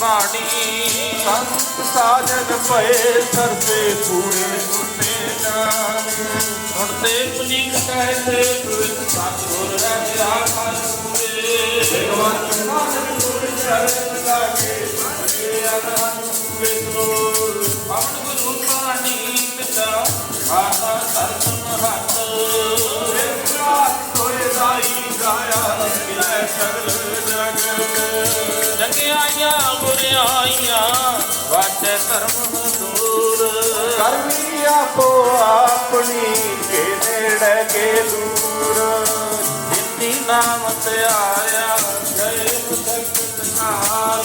ਬਾਣੀ। ਸੰਤ ਸਾਜਨ ਭਏ ਸਰਸੇ ਪੂਰੇ ਉੱਤੇ ਜਾਣ ਹੁਣ ਤੇ ਪੁਨੀਤ ਕਹਤੇ ਪਵਿੱਤ ਸਤਿਗੁਰ ਰਹਿਆ ਕਰ ਪੂਰੇ। ਭਗਵੰਤ ਨਾਨਕ ਗੁਰ ਚਰਨ ਲਾਗੇ ਬੜੇ ਅਗਨ ਵਿਸਰੋਲ ਪਵਨ ਗੁਰੂ ਬਾਣੀ ਪਿਤਾ ਆਤਾ ਜਗਤ ਜੰਗਿਆਈਆਂ ਗੁਰਿਆਈਆਂ ਵਾਟੇ ਧਰਮ ਦੂਰ। ਕਰਮੀ ਆਪੋ ਆਪਣੀ ਕੇ ਨੇੜੇ ਕੇ ਦੂਰ। ਜਿੰਦੀ ਨਾਮ ਤੇ ਆਇਆ ਗਏ ਮੁਕਤ ਕਾਲ